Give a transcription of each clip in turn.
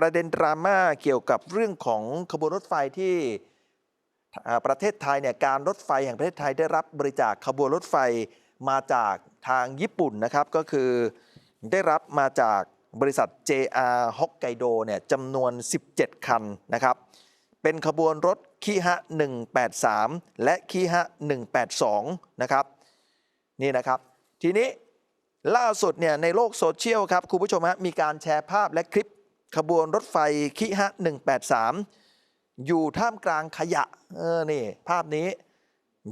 ประเด็นดราม่าเกี่ยวกับเรื่องของขบวนรถไฟที่ประเทศไทยเนี่ยการรถไฟแห่งประเทศไทยได้รับบริจาคขบวนรถไฟมาจากทางญี่ปุ่นนะครับ ก็คือได้รับมาจากบริษัท JR Hokkaido เนี่ยจำนวน 17 คันนะครับ เป็นขบวนรถคีฮะ 183 และคีฮะ 182 นะครับ นี่นะครับ ทีนี้ล่าสุดเนี่ยในโลกโซเชียลครับ คุณผู้ชมฮะมีการแชร์ภาพและคลิป ขบวนรถไฟคิฮะ 183 อยู่ท่ามกลางขยะเออนี่ภาพนี้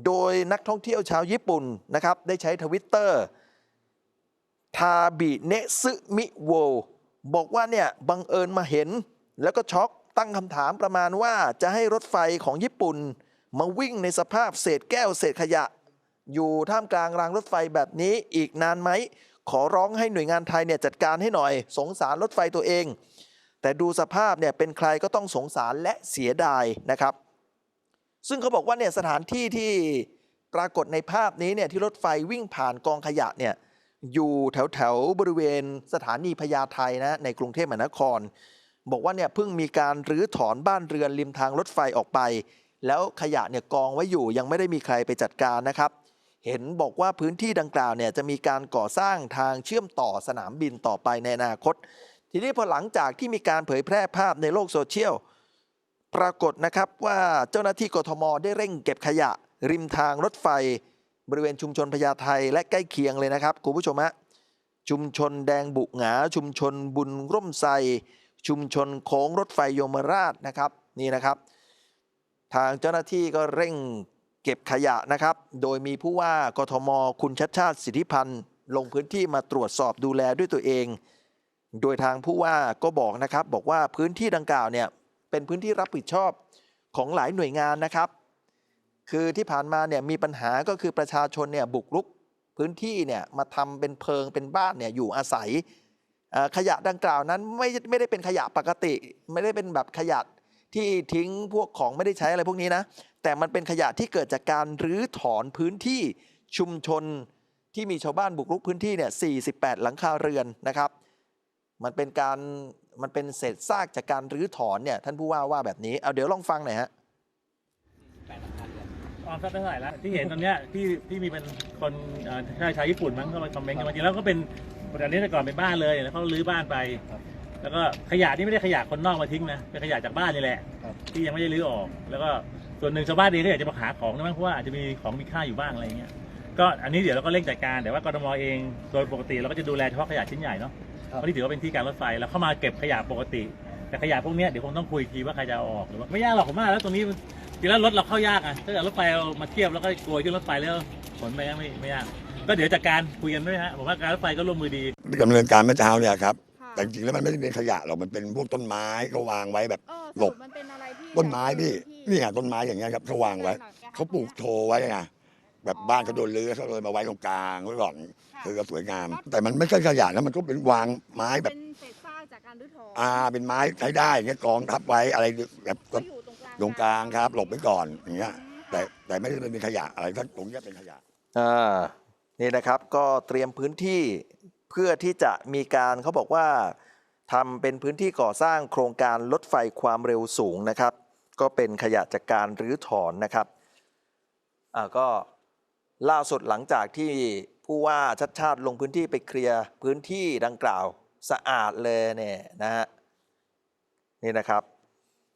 โดยนักท่องเที่ยวชาวญี่ปุ่นนะครับ ได้ใช้ทวิตเตอร์ทาบิเนซึมิโวบอกว่าเนี่ยบังเอิญมาเห็น แล้วก็ช็อกตั้งคำถามประมาณว่าจะให้รถไฟของญี่ปุ่น มาวิ่งในสภาพเศษแก้วเศษขยะ อยู่ท่ามกลางรางรถไฟแบบนี้อีกนานไหม ขอร้องให้หน่วยงานไทยเนี่ยจัดการให้หน่อย สงสารรถไฟตัวเอง แต่ดูสภาพเนี่ยเป็นใครก็ต้องสงสารและเสียดายนะครับ ซึ่งเขาบอกว่าเนี่ยสถานที่ที่ปรากฏในภาพนี้เนี่ยที่รถไฟวิ่งผ่านกองขยะเนี่ยอยู่แถวแถวบริเวณสถานีพญาไทนะในกรุงเทพมหานคร บอกว่าเนี่ยเพิ่งมีการรื้อถอนบ้านเรือนริมทางรถไฟออกไป แล้วขยะเนี่ยกองไว้อยู่ยังไม่ได้มีใครไปจัดการนะครับ เห็นบอกว่าพื้นที่ดังกล่าวเนี่ยจะมีการก่อสร้างทางเชื่อมต่อสนามบินต่อไปในอนาคต ทีนี้พอหลังจากที่มีการเผยแพร่ภาพในโลกโซเชียลปรากฏนะครับว่าเจ้าหน้าที่กทม ได้เร่งเก็บขยะ ริมทางรถไฟ บริเวณชุมชนพญาไทและใกล้เคียงเลยนะครับคุณผู้ชมฮะชุมชนแดงบุหงา ชุมชนบุญร่มไทรชุมชนโค้งรถไฟโยมราชนะครับนี่นะครับ ทางเจ้าหน้าที่ก็เร่งเก็บขยะนะครับ โดยมีผู้ว่ากทม คุณชัดชาติสิทธิพันธ์ ลงพื้นที่มาตรวจสอบดูแลด้วยตัวเอง โดยทางผู้ว่าก็บอกนะครับ บอกว่าพื้นที่ดังกล่าวเนี่ยเป็นพื้นที่รับผิดชอบของหลายหน่วยงานนะครับ คือที่ผ่านมาเนี่ยมีปัญหาก็คือประชาชนเนี่ยบุกรุกพื้นที่เนี่ยมาทำเป็นเพิงเป็นบ้านเนี่ยอยู่อาศัยขยะดังกล่าวนั้นไม่ไม่ได้เป็นขยะปกติ ไม่ได้เป็นแบบขยะที่ทิ้งพวกของไม่ได้ใช้อะไรพวกนี้นะ แต่มันเป็นขยะที่เกิดจากการรื้อถอนพื้นที่ชุมชนที่มีชาวบ้านบุกรุกพื้นที่เนี่ย 48 หลังคาเรือนนะครับ มันเป็นการมันเป็นเศษซากจากการรื้อถอนเนี่ยท่านผู้ว่าว่าแบบนี้เอาเดี๋ยวลองฟังหน่อยฮะออมทรัพย์ได้เท่าไหร่แล้วที่เห็นตอนเนี้ยที่ที่มีเป็นคนชายชาวญี่ปุ่นมั้งเข้ามาคอมเมนต์กันจริงแล้วก็เป็นอันนี้แต่ก่อนเป็นบ้านเลยแล้วเขารื้อบ้านไป แล้วก็ขยะนี่ไม่ได้ขยะคนนอกมาทิ้งนะเป็นขยะจากบ้านนี่แหละ ที่ยังไม่ได้รื้อออก แล้วก็ส่วนหนึ่งชาวบ้านเองก็อยากจะมาหาของนะมั้งเพราะว่าอาจจะมีของมีค่าอยู่บ้างอะไรเงี้ยก็อันนี้เดี๋ยวเราก็เร่งจัดการแต่ว่ากรทมเองโดยปกติเราก็จะดูแลเฉพาะขยะชิ้นใหญ่เนาะ เพราะนี่ถือว่าเป็นที่การรถไฟแล้วเข้ามาเก็บขยะปกติ แต่ขยะพวกเนี้ยเดี๋ยวคงต้องคุยอีกทีว่าใครจะเอาออกหรือว่าไม่ยากหรอกผมว่าแล้วตรงนี้จริงแล้วรถเราเข้ายากอะถ้าเกิดรถไฟเอามาเทียบแล้วก็กลวยขึ้นรถไฟแล้วขนไปไม่ไม่ยากก็เดี๋ยวจัดการคุยกันด้วยฮะผมว่าการรถไฟก็ร่วมมือดีดำเนินการเมื่อเช้าเนี่ยครับค่ะแต่จริงๆแล้วมันไม่ได้เป็นขยะหรอกมันเป็นพวกต้นไม้ก็วางไว้แบบเออหลบสรุปมันเป็นอะไรที่ต้นไม้พี่ที่นี่ไงต้นไม้อย่างเงี้ยครับเขาวางไว้เขาปลูกโชว์ไว้ไง แบบบ้านเขาโดนรื้อเขาเลยมาไว้ตรงกลางไว้ก่อนคือก็สวยงาม แต่มันไม่ใช่ขยะนะมันก็เป็นวางไม้แบบเป็นเศษซากจากการรื้อถอนอ่าเป็นไม้ใช้ได้อย่างเงี้ยกองทับไว้อะไรแบบก็อยู่ตรงกลางตรงกลางครับ หลบไว้ก่อนอย่างเงี้ย แต่แต่ไม่ได้เป็นขยะอะไรทั้งตรงเนี้ยเป็นขยะ อ่านี่นะครับก็เตรียมพื้นที่เพื่อที่จะมีการเขาบอกว่าทำเป็นพื้นที่ก่อสร้างโครงการรถไฟความเร็วสูงนะครับ ก็เป็นขยะจากการรื้อถอนนะครับอ่าก็ ล่าสุดหลังจากที่ผู้ว่าชัดชาติลงพื้นที่ไปเคลียร์พื้นที่ดังกล่าวสะอาดเลยเนี่ยนะฮะนี่นะครับ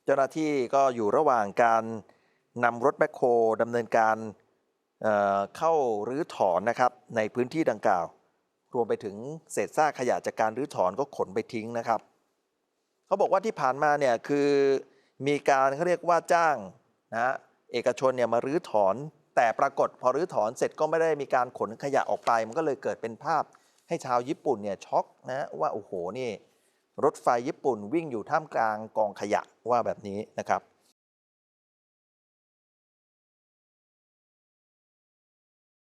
เจ้าหน้าที่ก็อยู่ระหว่างการนำรถแบคโฮดำเนินการเเข้ารื้อถอนนะครับในพื้นที่ดังกล่าว รวมไปถึงเศษซากขยะจากการรื้อถอนก็ขนไปทิ้งนะครับเขาบอกว่าที่ผ่านมาเนี่ยคือมีการเขาเรียกว่าจ้างนะเอกชนเนี่ยมารื้อถอน แต่ปรากฏพอรื้อถอนเสร็จก็ไม่ได้มีการขนขยะออกไป มันก็เลยเกิดเป็นภาพให้ชาวญี่ปุ่นเนี่ยช็อกนะว่าโอ้โหนี่รถไฟญี่ปุ่นวิ่งอยู่ท่ามกลางกองขยะว่าแบบนี้นะครับ